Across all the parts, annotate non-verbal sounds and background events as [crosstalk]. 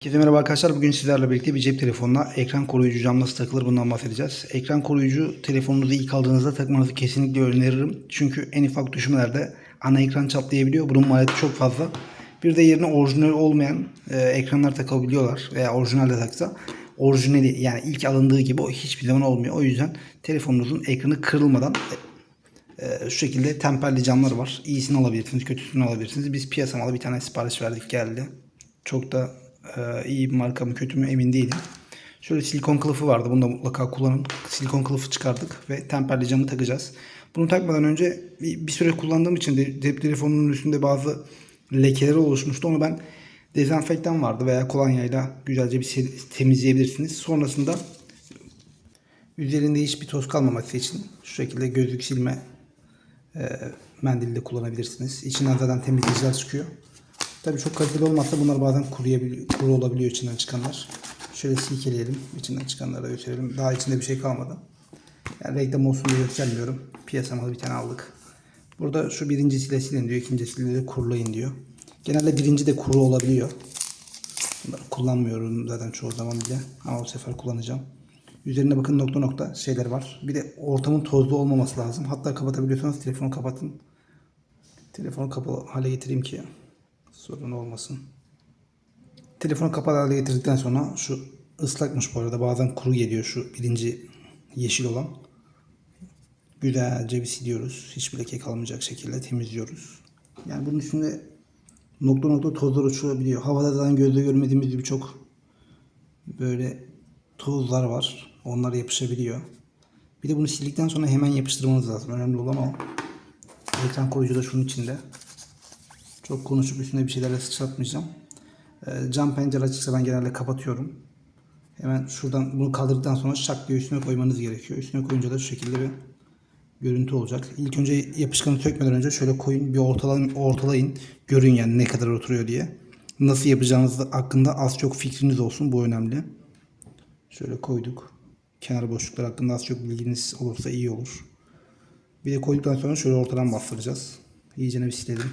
Herkese merhaba arkadaşlar. Bugün sizlerle birlikte bir cep telefonuna ekran koruyucu cam nasıl takılır bundan bahsedeceğiz. Ekran koruyucu telefonunuzu ilk aldığınızda takmanızı kesinlikle öneririm. Çünkü en ufak düşmelerde ana ekran çatlayabiliyor. Bunun maliyeti çok fazla. Bir de yerine orijinal olmayan e, ekranlar takabiliyorlar veya orijinal de taksa orijinali yani ilk alındığı gibi o hiçbir zaman olmuyor. O yüzden telefonunuzun ekranı kırılmadan e, şu şekilde temperli camlar var. İyisini alabilirsiniz, kötüsünü alabilirsiniz. Biz piyasa malı bir tane sipariş verdik geldi. Çok da e, iyi bir marka mı kötü mü emin değilim. Şöyle silikon kılıfı vardı. Bunu da mutlaka kullanın. Silikon kılıfı çıkardık ve temperli camı takacağız. Bunu takmadan önce bir, bir süre kullandığım için de cep telefonunun üstünde bazı lekeler oluşmuştu. Onu ben dezenfektan vardı veya kolonyayla güzelce bir temizleyebilirsiniz. Sonrasında üzerinde hiçbir toz kalmaması için şu şekilde gözlük silme e, mendili de kullanabilirsiniz. İçinden zaten temizleyiciler çıkıyor. Tabii çok kaliteli olmazsa bunlar bazen kuruyabiliyor, kuru olabiliyor içinden çıkanlar. Şöyle silkeleyelim. içinden çıkanları da gösterelim. Daha içinde bir şey kalmadı. Yani reklam olsun diye göstermiyorum. Piyasa bir tane aldık. Burada şu birincisiyle silin diyor. ikincisiyle de kurulayın diyor. Genelde birinci de kuru olabiliyor. Bunları kullanmıyorum zaten çoğu zaman bile. Ama bu sefer kullanacağım. Üzerinde bakın nokta nokta şeyler var. Bir de ortamın tozlu olmaması lazım. Hatta kapatabiliyorsanız telefonu kapatın. Telefonu kapalı hale getireyim ki sorun olmasın. Telefonu kapalı hale getirdikten sonra şu ıslakmış bu arada. Bazen kuru geliyor şu birinci yeşil olan. Güzelce bir siliyoruz. Hiçbir leke kalmayacak şekilde temizliyoruz. Yani bunun üstünde nokta nokta tozlar uçurabiliyor. Havada zaten gözle görmediğimiz birçok böyle tozlar var. Onlar yapışabiliyor. Bir de bunu sildikten sonra hemen yapıştırmanız lazım. Önemli olan o. Ekran koruyucu da şunun içinde. Çok konuşup üstüne bir şeylerle sıçratmayacağım. Ee, cam pencere açıksa ben genelde kapatıyorum. Hemen şuradan bunu kaldırdıktan sonra şak diye üstüne koymanız gerekiyor. Üstüne koyunca da şu şekilde bir görüntü olacak. İlk önce yapışkanı sökmeden önce şöyle koyun bir ortalayın, ortalayın. Görün yani ne kadar oturuyor diye. Nasıl yapacağınız hakkında az çok fikriniz olsun. Bu önemli. Şöyle koyduk. Kenar boşluklar hakkında az çok bilginiz olursa iyi olur. Bir de koyduktan sonra şöyle ortadan bastıracağız. İyice bir silelim.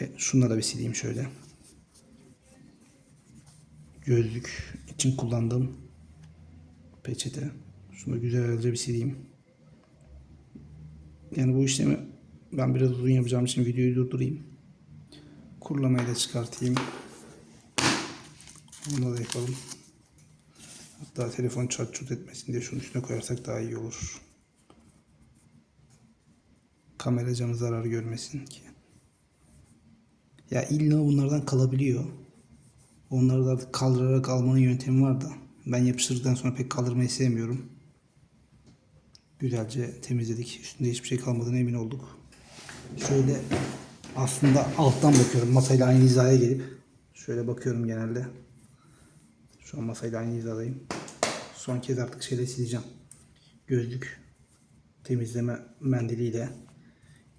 Ve şunları da bir sileyim şöyle. Gözlük için kullandığım peçete. Şunu güzelce bir sileyim. Yani bu işlemi ben biraz uzun yapacağım için videoyu durdurayım. Kurulamayı da çıkartayım. Bunu da yapalım. Hatta telefon çat çut etmesin diye şunun üstüne koyarsak daha iyi olur. Kamera camı zarar görmesin ki. Ya illa bunlardan kalabiliyor. Onları da kaldırarak almanın yöntemi var da. Ben yapıştırdıktan sonra pek kaldırmayı sevmiyorum. Güzelce temizledik. Üstünde hiçbir şey kalmadığına emin olduk. Şöyle aslında alttan bakıyorum. Masayla aynı hizaya gelip şöyle bakıyorum genelde. Şu an masayla aynı hizadayım. Son kez artık şeyle sileceğim. Gözlük temizleme mendiliyle.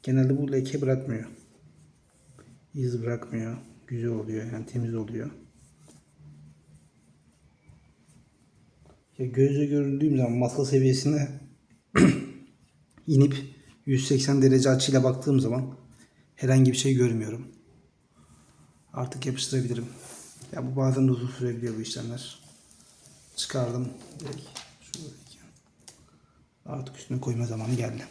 Genelde bu leke bırakmıyor. İz bırakmıyor. Güzel oluyor yani temiz oluyor. Ya gözle görüldüğüm zaman masa seviyesine [clears throat] inip 180 derece açıyla baktığım zaman herhangi bir şey görmüyorum. Artık yapıştırabilirim. Ya bu bazen de uzun sürebiliyor bu işlemler. Çıkardım. Direkt. Artık üstüne koyma zamanı geldi.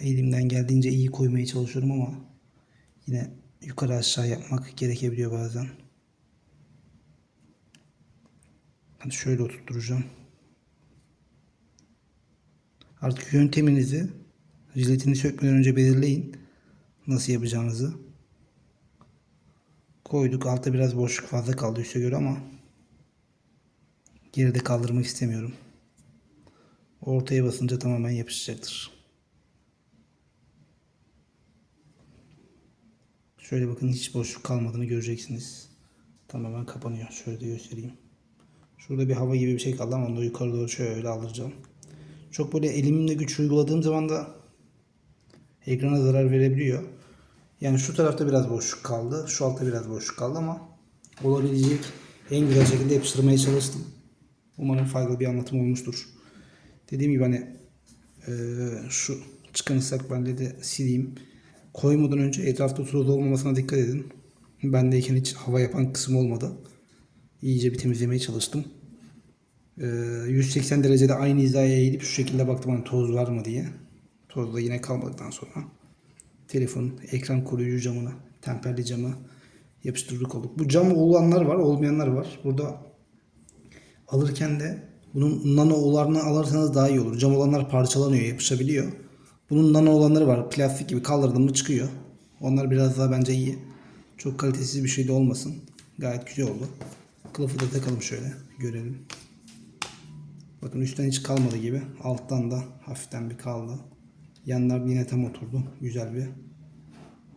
Elimden geldiğince iyi koymaya çalışıyorum ama yine yukarı aşağı yapmak gerekebiliyor bazen. Hadi şöyle oturtturacağım. Artık yönteminizi jiletini sökmeden önce belirleyin. Nasıl yapacağınızı. Koyduk. Altta biraz boşluk fazla kaldı üste göre ama geride kaldırmak istemiyorum. Ortaya basınca tamamen yapışacaktır. Şöyle bakın hiç boşluk kalmadığını göreceksiniz. Tamamen kapanıyor. Şöyle de göstereyim. Şurada bir hava gibi bir şey kaldı ama onu da yukarı doğru şöyle aldıracağım. Çok böyle elimle güç uyguladığım zaman da ekrana zarar verebiliyor. Yani şu tarafta biraz boşluk kaldı. Şu altta biraz boşluk kaldı ama olabilecek en güzel şekilde yapıştırmaya çalıştım. Umarım faydalı bir anlatım olmuştur. Dediğim gibi hani eee, şu çıkan ıslak bandeli de sileyim. Koymadan önce etrafta toz olmamasına dikkat edin. Bendeyken hiç hava yapan kısım olmadı. İyice bir temizlemeye çalıştım. Ee, 180 derecede aynı hizaya eğilip şu şekilde baktım hani toz var mı diye. Toz da yine kalmadıktan sonra telefonun ekran koruyucu camına, temperli cama yapıştırdık olduk. Bu cam olanlar var, olmayanlar var. Burada alırken de bunun nano olanlarını alırsanız daha iyi olur. Cam olanlar parçalanıyor, yapışabiliyor. Bunun nano olanları var. Plastik gibi kaldırdım mı çıkıyor. Onlar biraz daha bence iyi. Çok kalitesiz bir şey de olmasın. Gayet güzel oldu. Kılıfı da takalım şöyle. Görelim. Bakın üstten hiç kalmadı gibi. Alttan da hafiften bir kaldı. Yanlar yine tam oturdu. Güzel bir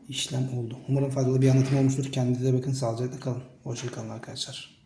işlem oldu. Umarım faydalı bir anlatım olmuştur. Kendinize bakın. Sağlıcakla kalın. Hoşçakalın arkadaşlar.